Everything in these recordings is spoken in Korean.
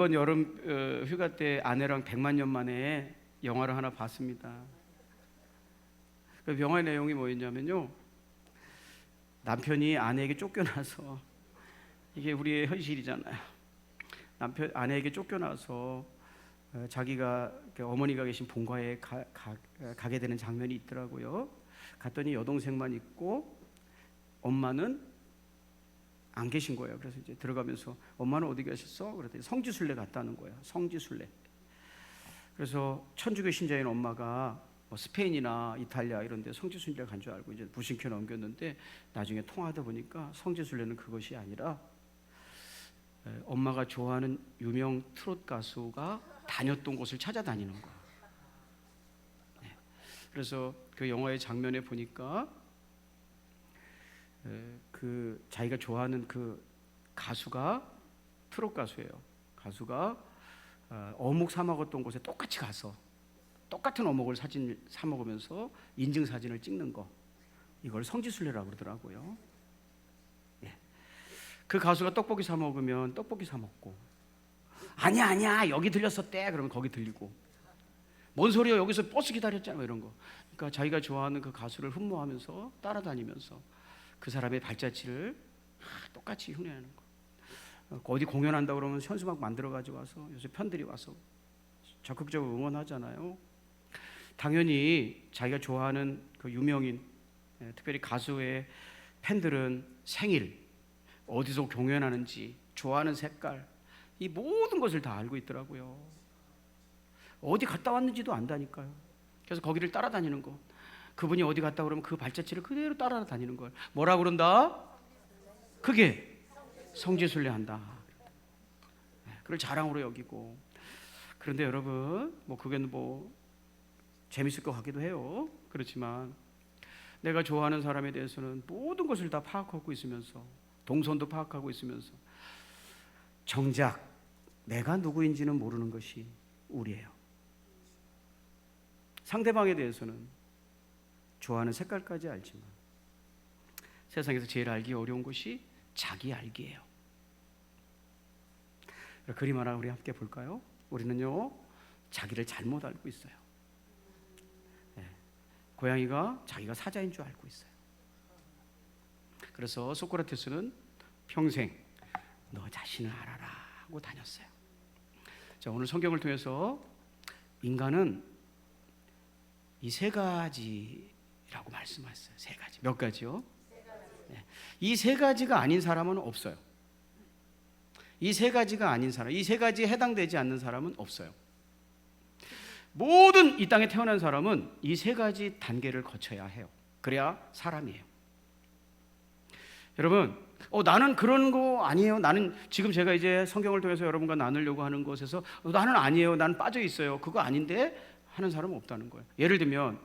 이번 여름 어, 휴가 때 아내랑 100만 년 만에 영화를 하나 봤습니다. 그 영화의 내용이 뭐였냐면요. 남편이 아내에게 쫓겨나서 이게 우리의 현실이잖아요. 남편 아내에게 쫓겨나서 어, 자기가 그 어머니가 계신 본가에 가, 가, 가 게 되는 장면이 있더라고요. 갔더니 여동생만 있고 엄마는 안 계신 거예요. 그래서 이제 들어가면서 엄마는 어디 가셨어? 그랬더니 성지순례 갔다는 거예요. 성지순례. 그래서 천주교 신자인 엄마가 뭐 스페인이나 이탈리아 이런 데 성지순례 간 줄 알고 이제 부신켜 넘겼는데 나중에 통화하다 보니까 성지순례는 그것이 아니라 에, 엄마가 좋아하는 유명 트롯 가수가 다녔던 곳을 찾아다니는 거예요. 네. 그래서 그 영화의 장면에 보니까 에, 그 자기가 좋아하는 그 가수가 트롯 가수예요. 가수가 어, 어묵 사 먹었던 곳에 똑같이 가서 똑같은 어묵을 사진 사 먹으면서 인증 사진을 찍는 거 이걸 성지순례라고 그러더라고요. 예. 그 가수가 떡볶이 사 먹으면 떡볶이 사 먹고 아니야 아니야 여기 들렸었대 그러면 거기 들리고 뭔 소리야 여기서 버스 기다렸잖아 뭐 이런 거. 그러니까 자기가 좋아하는 그 가수를 흠모하면서 따라다니면서 그 사람의 발자취를 똑같이 흉내내는 거. 어, 어디 공연한다 그러면 현수막 만들어 가지고 와서 요새 편들이 와서 적극적으로 응원하잖아요. 당연히 자기가 좋아하는 그 유명인, 예, 특별히 가수의 팬들은 생일, 어디서 공연하는지, 좋아하는 색깔, 이 모든 것을 다 알고 있더라고요. 어디 갔다 왔는지도 안다니까요. 그래서 거기를 따라다니는 거. 그분이 어디 갔다 그러면 그 발자취를 그대로 따라다니는 걸. 뭐라 그런다? 그게 성지순례한다. 네, 그걸 자랑으로 여기고. 그런데 여러분, 뭐 그게는 뭐 재밌을 것 같기도 해요. 그렇지만 내가 좋아하는 사람에 대해서는 모든 것을 다 파악하고 있으면서 동선도 파악하고 있으면서 정작 내가 누구인지는 모르는 것이 우리예요. 상대방에 대해서는 좋아하는 색깔까지 알지만 세상에서 제일 알기 어려운 것이 자기 알기예요. 그림 하나 우리 함께 볼까요? 우리는요 자기를 잘못 알고 있어요. 네. 고양이가 자기가 사자인 줄 알고 있어요. 그래서 소크라테스는 평생 너 자신을 알아라 하고 다녔어요. 자 오늘 성경을 통해서 인간은 이 세 가지 라고 말씀하셨어요. 세 가지 몇 가지요? 네. 이세 가지가 아닌 사람은 없어요. 이 세 가지가 아닌 사람, 이 세 가지에 해당되지 않는 사람은 없어요. 모든 이 땅에 태어난 사람은 이 세 가지 단계를 거쳐야 해요. 그래야 사람이에요. 여러분, 어, 나는 그런 거 아니에요. 나는 지금 제가 이제 성경을 통해서 여러분과 나누려고 하는 것에서 어, 나는 아니에요. 나는 빠져 있어요. 그거 아닌데 하는 사람은 없다는 거예요. 예를 들면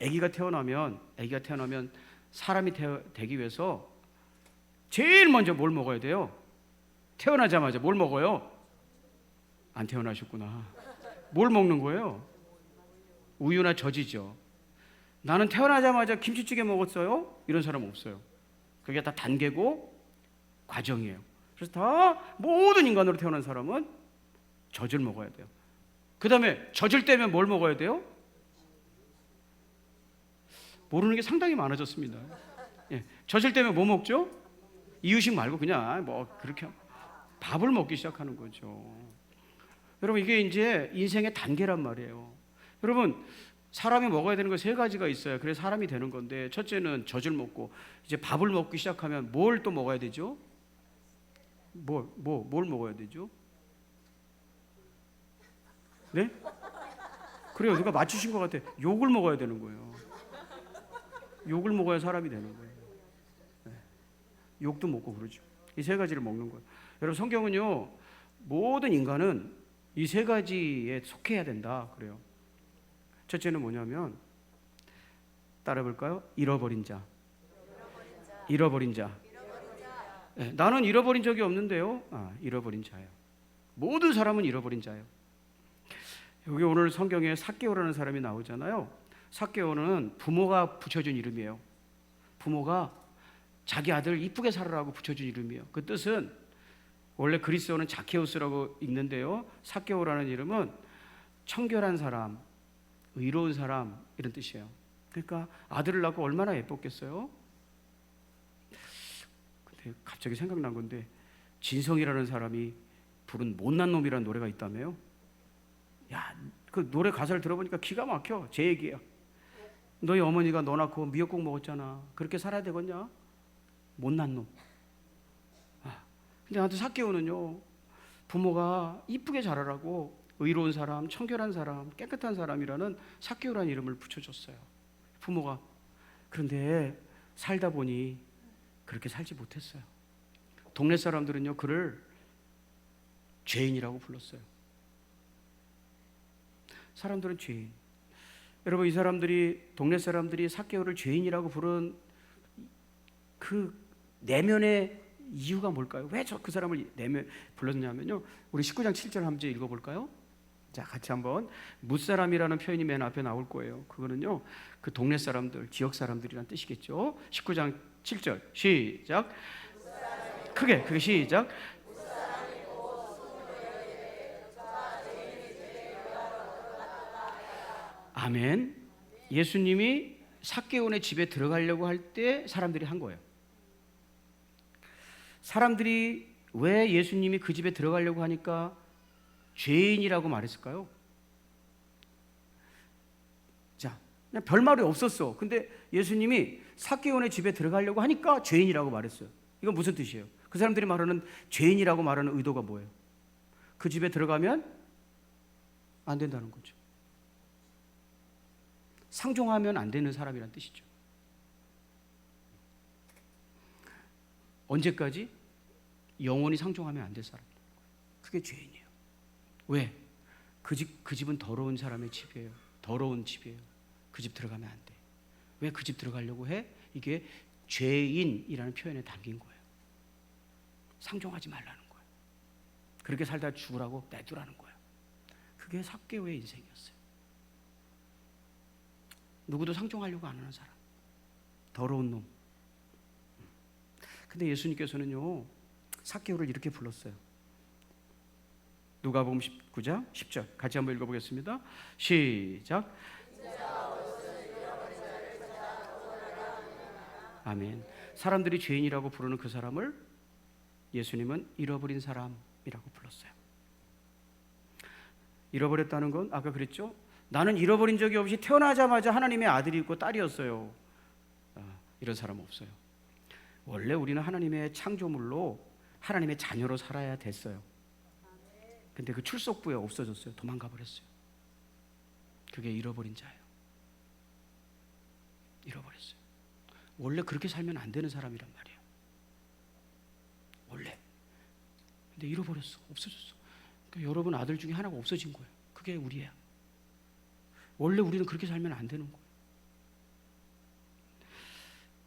아기가 태어나면 아기가 태어나면 사람이 태, 되기 위해서 제일 먼저 뭘 먹어야 돼요? 태어나자마자 뭘 먹어요? 안 태어나셨구나. 뭘 먹는 거예요? 우유나 젖이죠. 나는 태어나자마자 김치찌개 먹었어요? 이런 사람 없어요. 그게 다 단계고 과정이에요. 그래서 다 모든 인간으로 태어난 사람은 젖을 먹어야 돼요. 그 다음에 젖을 떼면 뭘 먹어야 돼요? 모르는 게 상당히 많아졌습니다. 예, 젖을 떼면 뭐 먹죠? 이유식 말고 그냥 뭐 그렇게 밥을 먹기 시작하는 거죠. 여러분 이게 이제 인생의 단계란 말이에요. 여러분 사람이 먹어야 되는 거 세 가지가 있어요. 그래서 사람이 되는 건데 첫째는 젖을 먹고 이제 밥을 먹기 시작하면 뭘 또 먹어야 되죠? 뭘, 뭐, 뭘 먹어야 되죠? 네? 그래요. 누가 맞추신 것 같아. 욕을 먹어야 되는 거예요. 욕을 먹어야 사람이 되는 거예요. 네. 욕도 먹고 그러죠. 이 세 가지를 먹는 거예요. 여러분 성경은요 모든 인간은 이 세 가지에 속해야 된다 그래요. 첫째는 뭐냐면 따라볼까요? 잃어버린 자. 잃어버린 자. 네, 나는 잃어버린 적이 없는데요. 아, 잃어버린 자예요. 모든 사람은 잃어버린 자예요. 여기 오늘 성경에 사개오라는 사람이 나오잖아요. 사개오는 부모가 붙여준 이름이에요. 부모가 자기 아들 이쁘게 살으라고 붙여준 이름이에요. 그 뜻은 원래 그리스어는 자케우스라고 읽는데요. 사케오라는 이름은 청결한 사람, 의로운 사람 이런 뜻이에요. 그러니까 아들을 낳고 얼마나 예뻤겠어요? 근데 갑자기 생각난 건데 진성이라는 사람이 부른 못난 놈이라는 노래가 있다며요. 야, 그 노래 가사를 들어보니까 기가 막혀. 제 얘기야. 너희 어머니가 너 낳고 미역국 먹었잖아. 그렇게 살아야 되겠냐? 못난 놈. 아, 근데 나한테 사케오는요. 부모가 이쁘게 자라라고 의로운 사람, 청결한 사람, 깨끗한 사람이라는 사케오라는 이름을 붙여줬어요. 부모가 그런데 살다 보니 그렇게 살지 못했어요. 동네 사람들은요 그를 죄인이라고 불렀어요. 사람들은 죄인. 여러분 이 사람들이 동네 사람들이 사케오를 죄인이라고 부른 그 내면의 이유가 뭘까요? 왜 저 그 사람을 내면 불렀냐면요. 우리 19장 7절 한번 읽어 볼까요? 자, 같이 한번 무사람이라는 표현이 맨 앞에 나올 거예요. 그거는요. 그 동네 사람들, 지역 사람들이란 뜻이겠죠. 19장 7절. 시작. 크게 크게 시작. 아멘. 예수님이 사개온의 집에 들어가려고 할 때 사람들이 한 거예요. 사람들이 왜 예수님이 그 집에 들어가려고 하니까 죄인이라고 말했을까요? 자, 그냥 별 말이 없었어. 근데 예수님이 사개온의 집에 들어가려고 하니까 죄인이라고 말했어요. 이건 무슨 뜻이에요? 그 사람들이 말하는 죄인이라고 말하는 의도가 뭐예요? 그 집에 들어가면 안 된다는 거죠. 상종하면 안 되는 사람이란 뜻이죠. 언제까지 영원히 상종하면 안 될 사람. 그게 죄인이에요. 왜? 그 집, 그 집은 더러운 사람의 집이에요. 더러운 집이에요. 그 집 들어가면 안 돼. 왜 그 집 들어가려고 해? 이게 죄인이라는 표현에 담긴 거예요. 상종하지 말라는 거예요. 그렇게 살다 죽으라고 내두라는 거예요. 그게 삭개오의 인생이었어요. 누구도 상종하려고 안 하는 사람. 더러운 놈. 근데 예수님께서는요. 삭개오를 이렇게 불렀어요. 누가복음 19장 10절 같이 한번 읽어 보겠습니다. 시작. 아멘. 사람들이 죄인이라고 부르는 그 사람을 예수님은 잃어버린 사람이라고 불렀어요. 잃어버렸다는 건 아까 그랬죠? 나는 잃어버린 적이 없이 태어나자마자 하나님의 아들이고 딸이었어요. 아, 이런 사람 없어요. 원래 우리는 하나님의 창조물로 하나님의 자녀로 살아야 됐어요. 근데 그 출석부에 없어졌어요. 도망가 버렸어요. 그게 잃어버린 자예요. 잃어버렸어요. 원래 그렇게 살면 안 되는 사람이란 말이에요. 원래. 근데 잃어버렸어. 없어졌어. 그러니까 여러분 아들 중에 하나가 없어진 거예요. 그게 우리야. 원래 우리는 그렇게 살면 안 되는 거예요.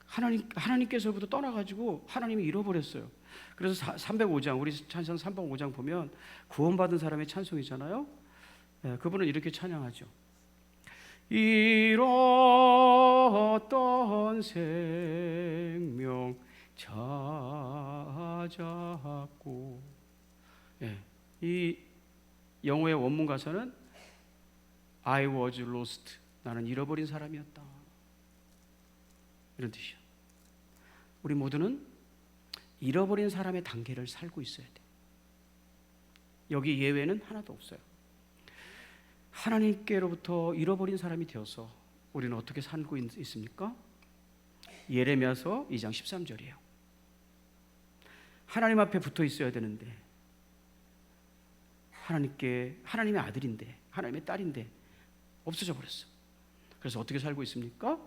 하나님 하나님께서부터 떠나가지고 하나님이 잃어버렸어요. 그래서 305장 우리 찬송 305장 보면 구원받은 사람의 찬송이잖아요. 네, 그분은 이렇게 찬양하죠. 잃었던 생명 찾았고 예, 이 영어의 원문 가사는 I was lost. 나는 잃어버린 사람이었다. 이런 뜻이야. 우리 모두는 잃어버린 사람의 단계를 살고 있어야 돼. 여기 예외는 하나도 없어요. 하나님께로부터 잃어버린 사람이 되어서 우리는 어떻게 살고 있, 있습니까? 예레미야서 2장 13절이에요. 하나님 앞에 붙어 있어야 되는데 하나님께 하나님의 아들인데 하나님의 딸인데 없어져 버렸어. 그래서 어떻게 살고 있습니까?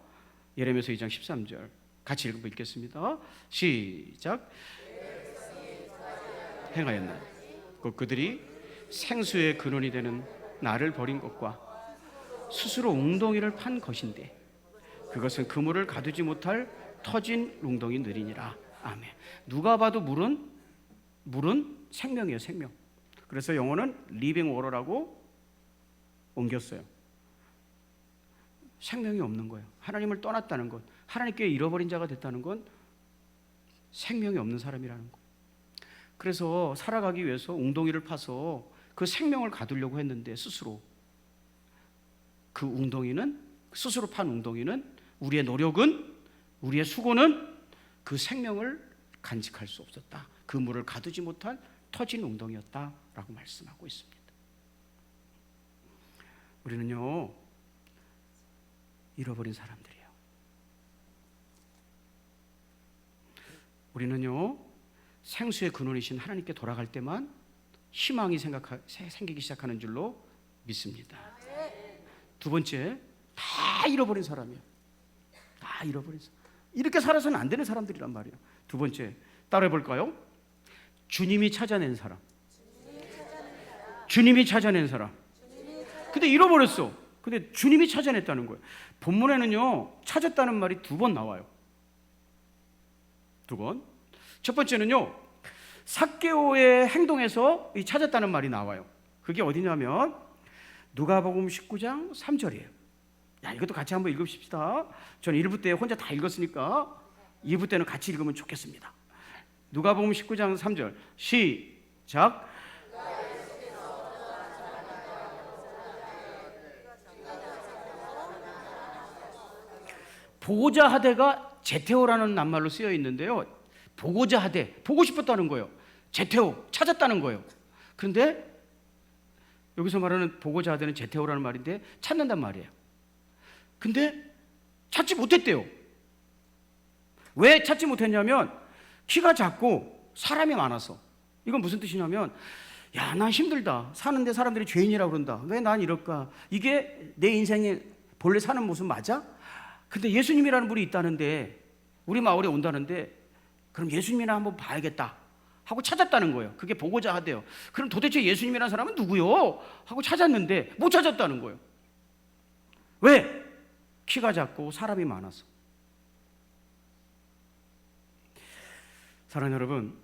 예레미야서 2장 13절 같이 읽어 읽겠습니다. 시작. 행하였나? 곧 그들이 생수의 근원이 되는 나를 버린 것과 스스로 웅덩이를 판 것인데 그것은 그물을 가두지 못할 터진 웅덩이 느리니라. 아멘. 누가 봐도 물은 물은 생명이에요, 생명. 그래서 영어는 리빙 워러라고 옮겼어요. 생명이 없는 거예요. 하나님을 떠났다는 것, 하나님께 잃어버린 자가 됐다는 건 생명이 없는 사람이라는 거. 그래서 살아가기 위해서 웅덩이를 파서 그 생명을 가두려고 했는데 스스로 그 웅덩이는 스스로 판 웅덩이는 우리의 노력은 우리의 수고는 그 생명을 간직할 수 없었다. 그 물을 가두지 못한 터진 웅덩이였다라고 말씀하고 있습니다. 우리는요 잃어버린 사람들이에요. 우리는요 생수의 근원이신 하나님께 돌아갈 때만 희망이 생각하, 생기기 시작하는 줄로 믿습니다. 두 번째 다 잃어버린 사람이에요. 다 잃어버린 사람. 이렇게 살아서는 안 되는 사람들이란 말이에요. 두 번째 따라해 볼까요? 주님이 찾아낸 사람. 주님이 찾아낸 사람. 근데 잃어버렸어. 근데 주님이 찾아냈다는 거예요. 본문에는요, 찾았다는 말이 두 번 나와요. 두 번. 첫 번째는요, 삭개오의 행동에서 이 찾았다는 말이 나와요. 그게 어디냐면 누가복음 19장 3절이에요. 야, 이것도 같이 한번 읽읍시다. 저는 1부 때 혼자 다 읽었으니까 2부 때는 같이 읽으면 좋겠습니다. 누가복음 19장 3절. 시작. 보고자 하되가 제테오라는 낱말로 쓰여 있는데요. 보고자 하되 보고 싶었다는 거예요. 제테오 찾았다는 거예요. 그런데 여기서 말하는 보고자 하되는 제테오라는 말인데 찾는단 말이에요. 근데 찾지 못했대요. 왜 찾지 못했냐면 키가 작고 사람이 많아서. 이건 무슨 뜻이냐면 야, 난 힘들다. 사는데 사람들이 죄인이라고 그런다. 왜 난 이럴까? 이게 내 인생에 본래 사는 모습 맞아? 근데 예수님이라는 분이 있다는데 우리 마을에 온다는데 그럼 예수님이나 한번 봐야겠다 하고 찾았다는 거예요. 그게 보고자 하대요. 그럼 도대체 예수님이라는 사람은 누구요? 하고 찾았는데 못 찾았다는 거예요. 왜? 키가 작고 사람이 많아서. 사랑하는 여러분,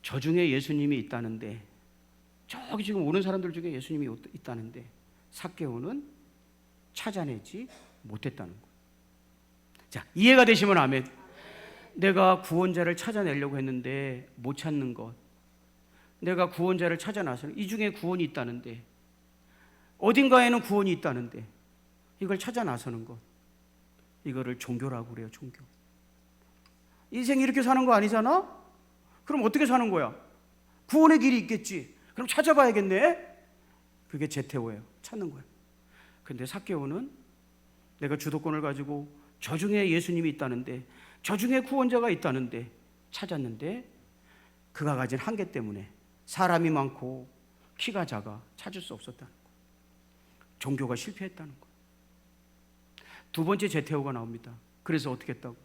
저 중에 예수님이 있다는데 저기 지금 오는 사람들 중에 예수님이 있다는데 삭개오는 찾아내지 못했다는 거예요. 자, 이해가 되시면 아멘. 내가 구원자를 찾아내려고 했는데 못 찾는 것. 내가 구원자를 찾아 나서는 이 중에 구원이 있다는데 어딘가에는 구원이 있다는데 이걸 찾아 나서는 것. 이거를 종교라고 그래요, 종교. 인생 이렇게 사는 거 아니잖아? 그럼 어떻게 사는 거야? 구원의 길이 있겠지. 그럼 찾아봐야겠네. 그게 제태오예요. 찾는 거예요. 근데 사케오는 내가 주도권을 가지고 저 중에 예수님이 있다는데 저 중에 구원자가 있다는데 찾았는데 그가 가진 한계 때문에 사람이 많고 키가 작아 찾을 수 없었다는 거. 종교가 실패했다는 거. 두 번째 제테오가 나옵니다. 그래서 어떻게 했다고?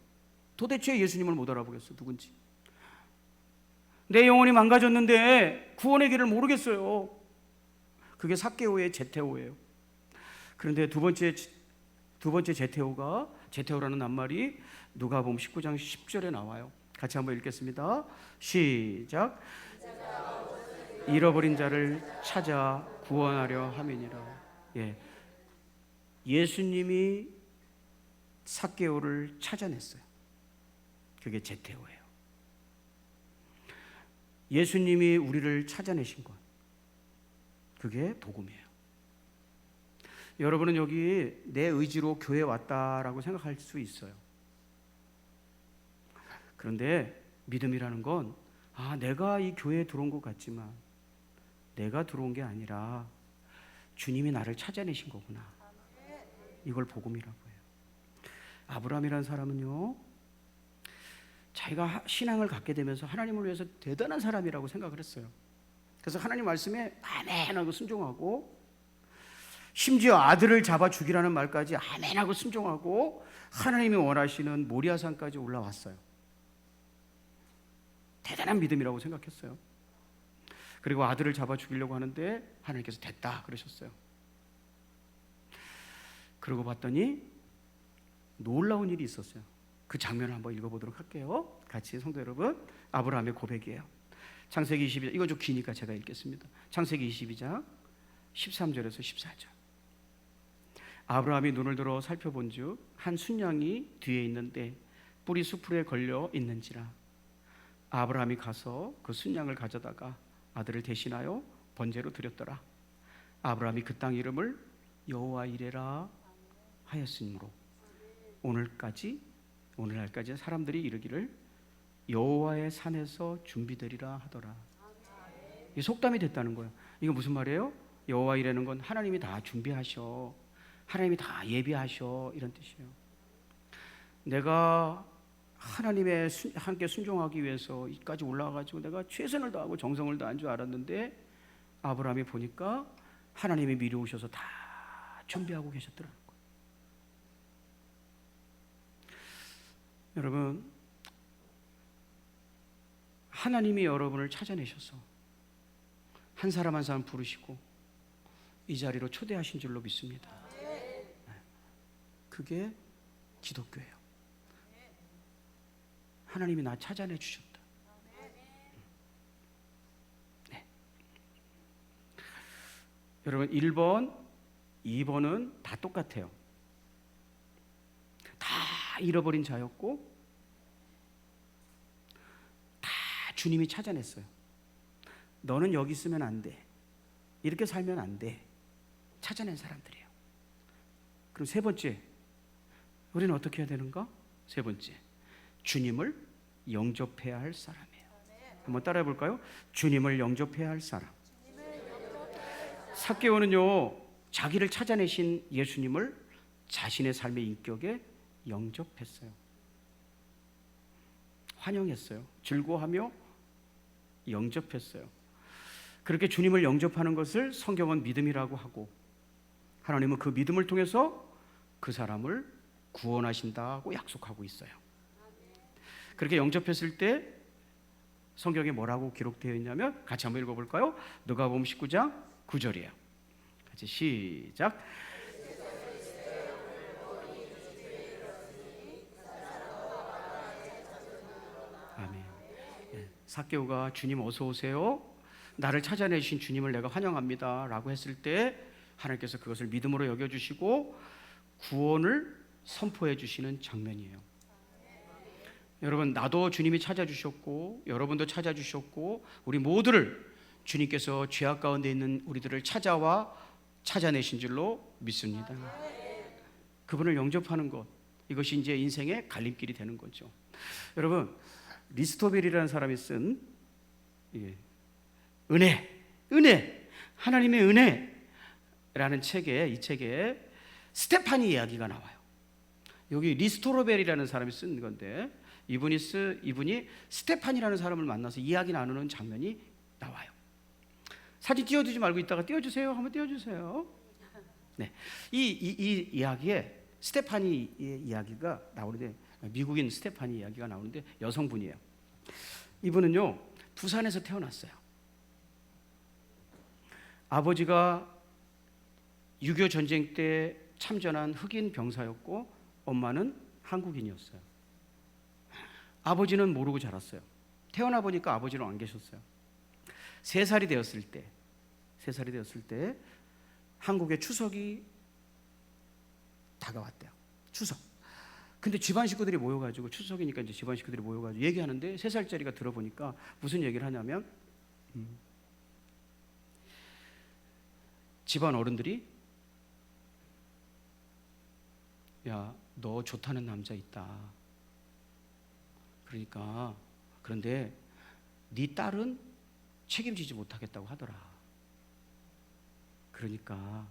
도대체 예수님을 못 알아보겠어. 누군지. 내 영혼이 망가졌는데 구원의 길을 모르겠어요. 그게 사케오의 제테오예요. 그런데 두 번째 두 번째 제테오가 제테오라는 낱말이 누가복음 19장 10절에 나와요. 같이 한번 읽겠습니다. 시작. 잃어버린 자를 찾아 구원하려 함이니라. 예. 예수님이 사개오를 찾아냈어요. 그게 제테오예요. 예수님이 우리를 찾아내신 것. 그게 복음이에요. 여러분은 여기 내 의지로 교회 왔다라고 생각할 수 있어요. 그런데 믿음이라는 건 아, 내가 이 교회에 들어온 것 같지만 내가 들어온 게 아니라 주님이 나를 찾아내신 거구나. 이걸 복음이라고 해요. 아브라함이라는 사람은요. 자기가 신앙을 갖게 되면서 하나님을 위해서 대단한 사람이라고 생각을 했어요. 그래서 하나님 말씀에 아멘 하고 순종하고 심지어 아들을 잡아 죽이라는 말까지 아멘하고 순종하고 하나님이 원하시는 모리아산까지 올라왔어요. 대단한 믿음이라고 생각했어요. 그리고 아들을 잡아 죽이려고 하는데 하나님께서 됐다 그러셨어요. 그러고 봤더니 놀라운 일이 있었어요. 그 장면을 한번 읽어보도록 할게요. 같이 성도 여러분, 아브라함의 고백이에요. 창세기 22장, 이거 좀 기니까 제가 읽겠습니다. 창세기 22장 13절에서 14절. 아브라함이 눈을 들어 살펴본즉 한 순양이 뒤에 있는데 뿔이 수풀에 걸려 있는지라 아브라함이 가서 그 순양을 가져다가 아들을 대신하여 번제로 드렸더라. 아브라함이 그 땅 이름을 여호와 이레라 하였으므로 오늘까지 오늘날까지 사람들이 이르기를 여호와의 산에서 준비되리라 하더라. 이 속담이 됐다는 거예요. 이거 무슨 말이에요? 여호와 이라는 건 하나님이 다 준비하셔. 하나님이 다 예비하셔 이런 뜻이에요. 내가 하나님의 순, 함께 순종하기 위해서 이까지 올라와가지고 내가 최선을 다하고 정성을 다한 줄 알았는데 아브라함이 보니까 하나님이 미리 오셔서 다 준비하고 계셨더라는 거예요. 여러분 하나님이 여러분을 찾아내셔서 한 사람 한 사람 부르시고 이 자리로 초대하신 줄로 믿습니다. 네. 그게 기독교예요. 하나님이 나 찾아내 주셨다. 네. 여러분 1번, 2번은 다 똑같아요. 다 잃어버린 자였고 다 주님이 찾아냈어요. 너는 여기 있으면 안 돼. 이렇게 살면 안 돼. 찾아낸 사람들이에요. 그럼 세 번째, 우리는 어떻게 해야 되는가? 세 번째, 주님을 영접해야 할 사람이에요. 한번 따라해 볼까요? 주님을 영접해야 할 사람. 사개오는요 자기를 찾아내신 예수님을 자신의 삶의 인격에 영접했어요. 환영했어요. 즐거워하며 영접했어요. 그렇게 주님을 영접하는 것을 성경은 믿음이라고 하고 하나님은 그 믿음을 통해서 그 사람을 구원하신다고 약속하고 있어요. 그렇게 영접했을 때 성경에 뭐라고 기록되어 있냐면 같이 한번 읽어볼까요? 누가복음 19장 9절이에요. 같이 시작. 아멘. 예, 사개오가 주님 어서 오세요. 나를 찾아내신 주님을 내가 환영합니다라고 했을 때 하나님께서 그것을 믿음으로 여겨 주시고 구원을 선포해 주시는 장면이에요. 여러분 나도 주님이 찾아주셨고 여러분도 찾아주셨고 우리 모두를 주님께서 죄악 가운데 있는 우리들을 찾아와 찾아내신 줄로 믿습니다. 그분을 영접하는 것 이것이 이제 인생의 갈림길이 되는 거죠. 여러분 리스토벨이라는 사람이 쓴 예, 은혜, 은혜, 하나님의 은혜라는 책에 이 책에 스테파니 이야기가 나와요. 여기 리스토로벨이라는 사람이 쓴 건데 이분이 쓰 이분이 스테판이라는 사람을 만나서 이야기 나누는 장면이 나와요. 사진 띄워두지 말고 있다가 띄워주세요. 한번 띄워주세요. 네, 이, 이, 이 이야기에 스테파니의 이야기가 나오는데 미국인 스테파니 이야기가 나오는데 여성분이에요. 이분은요 부산에서 태어났어요. 아버지가 6.25 전쟁 때 참전한 흑인 병사였고 엄마는 한국인이었어요. 아버지는 모르고 자랐어요. 태어나 보니까 아버지는 안 계셨어요. 세 살이 되었을 때, 세 살이 되었을 때 한국의 추석이 다가왔대요. 추석. 근데 집안 식구들이 모여가지고 추석이니까 이제 집안 식구들이 모여가지고 얘기하는데 세 살짜리가 들어보니까 무슨 얘기를 하냐면 음, 집안 어른들이 야 너 좋다는 남자 있다. 그러니까 그런데 네 딸은 책임지지 못하겠다고 하더라. 그러니까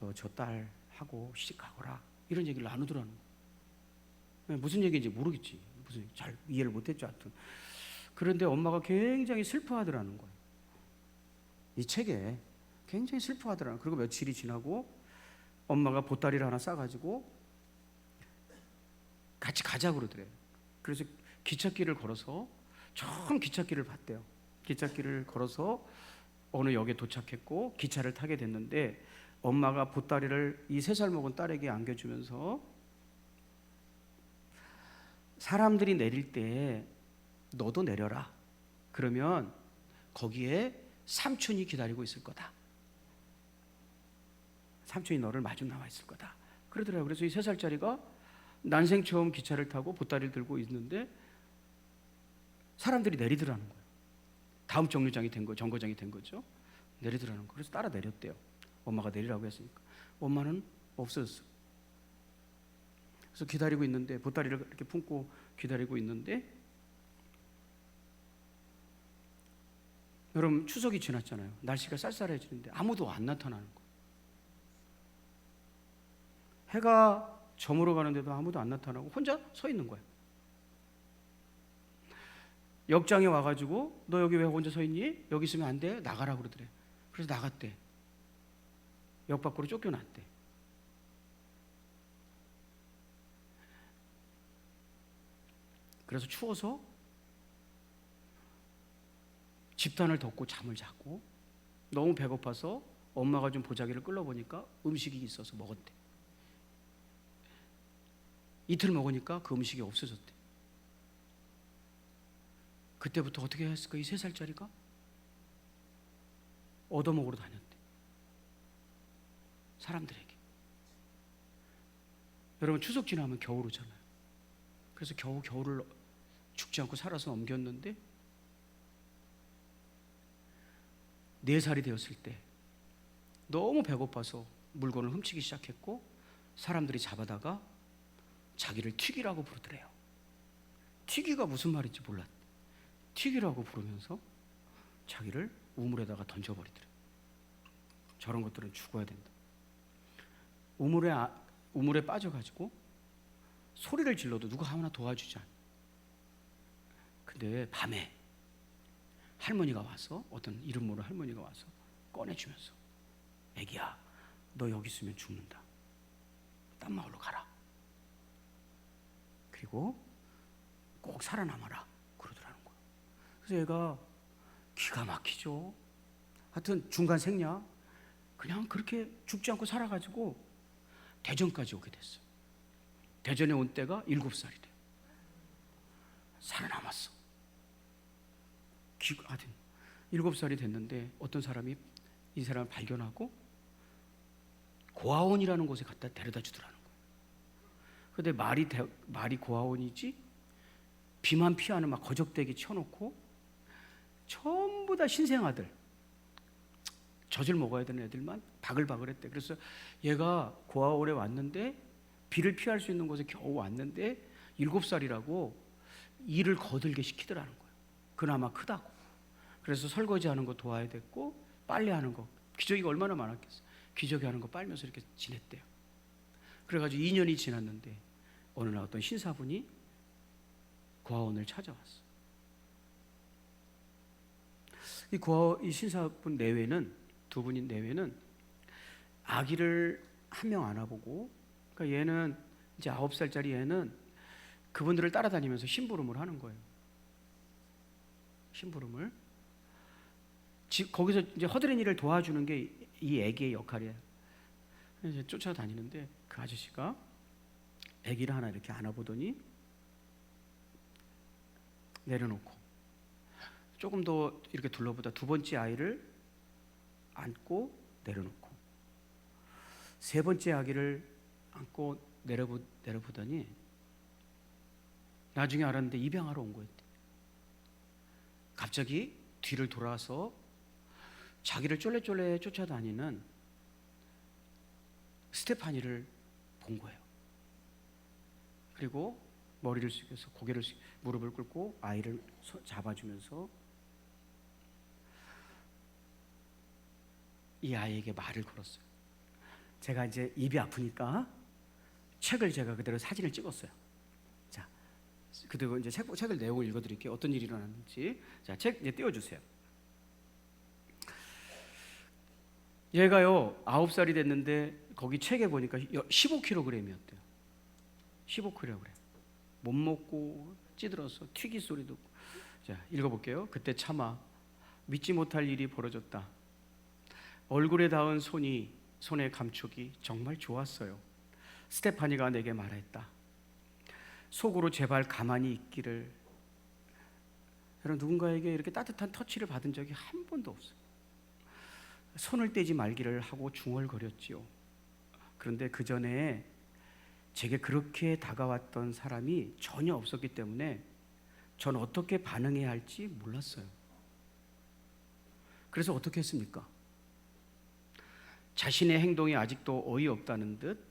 너 저 딸하고 시집가거라 이런 얘기를 나누더라는 거야. 무슨 얘기인지 모르겠지. 무슨 잘 이해를 못했죠. 하여튼 그런데 엄마가 굉장히 슬퍼하더라는 거예요. 이 책에 굉장히 슬퍼하더라는. 그리고 며칠이 지나고 엄마가 보따리를 하나 싸가지고 같이 가자 그러더래요. 그래서 기찻길을 걸어서 처음 기찻길을 봤대요. 기찻길을 걸어서 어느 역에 도착했고 기차를 타게 됐는데 엄마가 보따리를 이 세 살 먹은 딸에게 안겨주면서 사람들이 내릴 때 너도 내려라. 그러면 거기에 삼촌이 기다리고 있을 거다. 삼촌이 너를 마주 나와 있을 거다. 그러더라고요. 그래서 이 세 살짜리가 난생 처음 기차를 타고 보따리를 들고 있는데 사람들이 내리더라는 거예요. 다음 정류장이 된 거, 정거장이 된 거죠. 내리더라는 거. 그래서 따라 내렸대요. 엄마가 내리라고 했으니까. 엄마는 없어졌어. 그래서 기다리고 있는데 보따리를 이렇게 품고 기다리고 있는데 여러분 추석이 지났잖아요. 날씨가 쌀쌀해지는데 아무도 안 나타나는 거예요. 해가 저물어 가는데도 아무도 안 나타나고 혼자 서 있는 거예요. 역장에 와가지고 너 여기 왜 혼자 서 있니? 여기 있으면 안 돼. 나가라 그러더래. 그래서 나갔대. 역 밖으로 쫓겨났대. 그래서 추워서 집단을 덮고 잠을 자고 너무 배고파서 엄마가 좀 보자기를 끌어보니까 음식이 있어서 먹었대. 이틀 먹으니까 그 음식이 없어졌대. 그때부터 어떻게 했을까? 이 세 살짜리가 얻어먹으러 다녔대. 사람들에게. 여러분 추석 지나면 겨울 오잖아요. 그래서 겨우 겨울을 죽지 않고 살아서 넘겼는데 네 살이 되었을 때 너무 배고파서 물건을 훔치기 시작했고 사람들이 잡아다가 자기를 튀기라고 부르더래요. 튀기가 무슨 말인지 몰랐대. 튀기라고 부르면서 자기를 우물에다가 던져버리더래. 저런 것들은 죽어야 된다. 우물에 아, 우물에 빠져가지고 소리를 질러도 누가 하나 도와주지 않아. 근데 밤에 할머니가 와서 어떤 이름 모르는 할머니가 와서 꺼내주면서 애기야 너 여기 있으면 죽는다. 딴 마을로 가라. 그리고 꼭 살아남아라. 그러더라는 거야. 그래서 얘가 기가 막히죠. 하여튼 중간 생략 그냥 그렇게 죽지 않고 살아가지고 대전까지 오게 됐어. 대전에 온 때가 일곱 살이 돼. 살아남았어. 기, 하여튼 일곱 살이 됐는데 어떤 사람이 이 사람을 발견하고 고아원이라는 곳에 갖다 데려다 주더라 근데 말이 대, 말이 고아원이지 비만 피하는 막 거적대기 쳐놓고 전부 다 신생아들 젖을 먹어야 되는 애들만 바글바글했대. 그래서 얘가 고아원에 왔는데 비를 피할 수 있는 곳에 겨우 왔는데 일곱 살이라고 일을 거들게 시키더라는 거예요. 그나마 크다고. 그래서 설거지하는 거 도와야 됐고 빨래하는 거 기저귀가 얼마나 많았겠어. 기저귀 하는 거 빨면서 이렇게 지냈대요. 그래가지고 2년이 지났는데 어느 날 어떤 신사분이 고아원을 찾아왔어. 이 고아 이 신사분 내외는 두 분이 내외는 아기를 한 명 안아보고 그러니까 얘는 이제 아홉 살짜리 얘는 그분들을 따라다니면서 심부름을 하는 거예요. 심부름을 지, 거기서 이제 허드렛 일을 도와주는 게 이 애기의 역할이에요. 이제 쫓아다니는데 그 아저씨가 애기를 하나 이렇게 안아보더니 내려놓고 조금 더 이렇게 둘러보다 두 번째 아이를 안고 내려놓고 세 번째 아기를 안고 내려보, 내려보더니 나중에 알았는데 입양하러 온 거였대. 갑자기 뒤를 돌아서 자기를 쫄래쫄래 쫓아다니는 스테파니를 본 거예요. 그리고 머리를 숙여서 고개를 숙, 무릎을 꿇고 아이를 서- 잡아주면서 이 아이에게 말을 걸었어요. 제가 이제 입이 아프니까 책을 제가 그대로 사진을 찍었어요. 자, 그리고 이제 책, 책을 내용을 읽어드릴게요. 어떤 일이 일어났는지. 자, 책 이제 띄워주세요. 얘가요 아홉 살이 됐는데 거기 책에 보니까 15kg이었대요. 15kg. 못 먹고 찌들어서 튀기 소리 듣고. 자 읽어볼게요. 그때 차마 믿지 못할 일이 벌어졌다. 얼굴에 닿은 손이 손의 감촉이 정말 좋았어요. 스테파니가 내게 말했다. 속으로 제발 가만히 있기를. 여러분 누군가에게 이렇게 따뜻한 터치를 받은 적이 한 번도 없어요. 손을 떼지 말기를 하고 중얼거렸지요. 그런데 그 전에 제게 그렇게 다가왔던 사람이 전혀 없었기 때문에 전 어떻게 반응해야 할지 몰랐어요. 그래서 어떻게 했습니까? 자신의 행동이 아직도 어이없다는 듯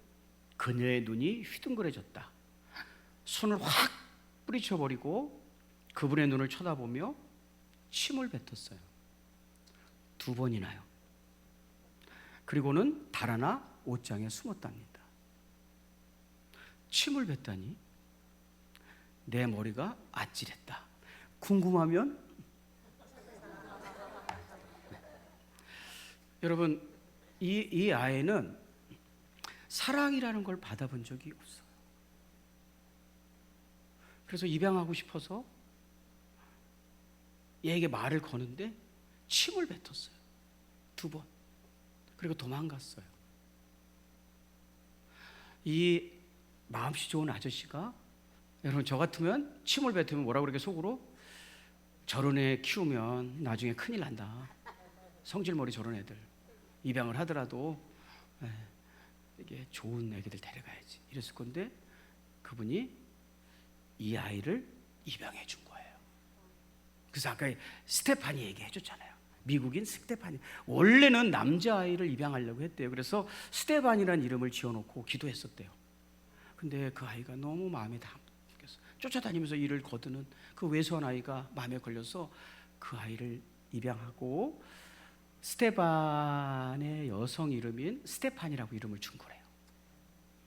그녀의 눈이 휘둥그레졌다. 손을 확 뿌리쳐 버리고 그분의 눈을 쳐다보며 침을 뱉었어요. 두 번이나요. 그리고는 달아나 옷장에 숨었답니다. 침을 뱉다니 내 머리가 아찔했다. 궁금하면 네. 여러분 이, 이 아이는 사랑이라는 걸 받아본 적이 없어요. 그래서 입양하고 싶어서 얘에게 말을 거는데 침을 뱉었어요. 두 번. 그리고 도망갔어요. 이 마음씨 좋은 아저씨가 여러분 저 같으면 침을 뱉으면 뭐라 그러게 속으로 저런 애 키우면 나중에 큰일 난다. 성질머리 저런 애들 입양을 하더라도 에, 이게 좋은 애기들 데려가야지 이랬을 건데 그분이 이 아이를 입양해 준 거예요. 그래서 아까 스테파니 얘기해 줬잖아요. 미국인 스테파니 원래는 남자 아이를 입양하려고 했대요. 그래서 스테반이라는 이름을 지어놓고 기도했었대요. 근데 그 아이가 너무 마음에 담겼어. 쫓아다니면서 일을 거두는 그 왜소한 아이가 마음에 걸려서 그 아이를 입양하고 스테반의 여성 이름인 스테판이라고 이름을 준 거래요.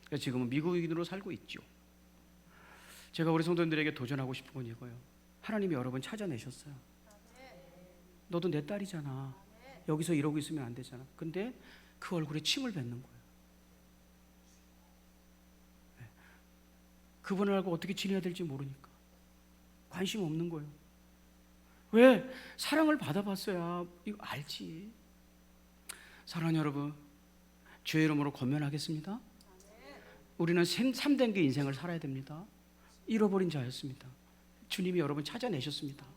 그래서 지금은 미국인으로 살고 있죠. 제가 우리 성도님들에게 도전하고 싶은 건 이거예요. 하나님이 여러분 찾아내셨어요. 너도 내 딸이잖아. 여기서 이러고 있으면 안 되잖아. 근데 그 얼굴에 침을 뱉는 거예요. 네. 그분을 알고 어떻게 지내야 될지 모르니까 관심 없는 거예요. 왜 사랑을 받아봤어야 이거 알지. 사랑하는 여러분, 주의 이름으로 권면하겠습니다. 우리는 3단계 인생을 살아야 됩니다. 잃어버린 자였습니다. 주님이 여러분 찾아내셨습니다.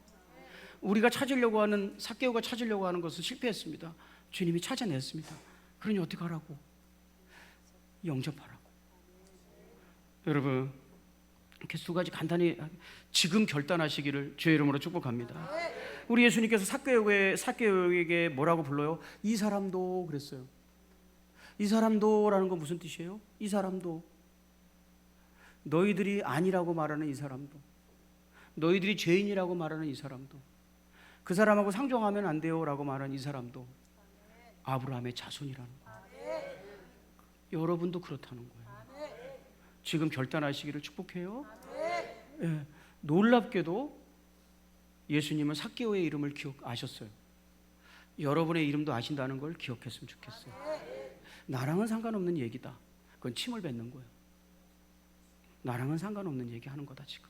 우리가 찾으려고 하는 사개오가 찾으려고 하는 것은 실패했습니다. 주님이 찾아냈습니다. 그러니 어떻게 하라고? 영접하라고. 여러분 이렇게 두 가지 간단히 지금 결단하시기를 주의 이름으로 축복합니다. 우리 예수님께서 사개오에 사개오에게 뭐라고 불러요? 이 사람도 그랬어요. 이 사람도라는 건 무슨 뜻이에요? 이 사람도 너희들이 아니라고 말하는 이 사람도 너희들이 죄인이라고 말하는 이 사람도 그 사람하고 상종하면 안 돼요라고 말하는 이 사람도 아브라함의 자손이라는 거예요. 여러분도 그렇다는 거예요. 지금 결단하시기를 축복해요. 예, 놀랍게도 예수님은 사개오의 이름을 기억하셨어요. 여러분의 이름도 아신다는 걸 기억했으면 좋겠어요. 나랑은 상관없는 얘기다. 그건 침을 뱉는 거예요. 나랑은 상관없는 얘기 하는 거다 지금.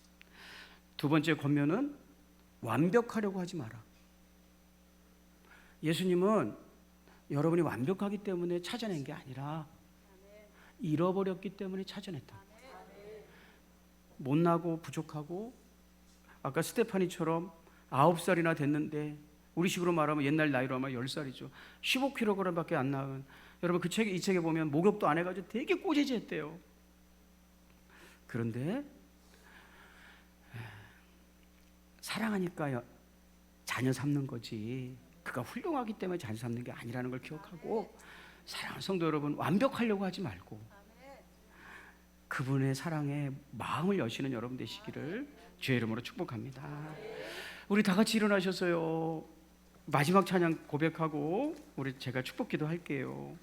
두 번째 권면은 완벽하려고 하지 마라. 예수님은 여러분이 완벽하기 때문에 찾아낸 게 아니라 잃어버렸기 때문에 찾아냈다. 못나고 부족하고 아까 스테파니처럼 아홉 살이나 됐는데 우리 식으로 말하면 옛날 나이로 하면 열 살이죠. 15kg밖에 안 나은 여러분 그 책에 이 책에 보면 목욕도 안 해가지고 되게 꼬재지했대요. 그런데 사랑하니까 자녀 삼는 거지. 그가 훌륭하기 때문에 자녀 삼는 게 아니라는 걸 기억하고 사랑하는 성도 여러분 완벽하려고 하지 말고 그분의 사랑에 마음을 여시는 여러분 되시기를 주의 이름으로 축복합니다. 우리 다 같이 일어나셔서요. 마지막 찬양 고백하고 우리 제가 축복기도 할게요.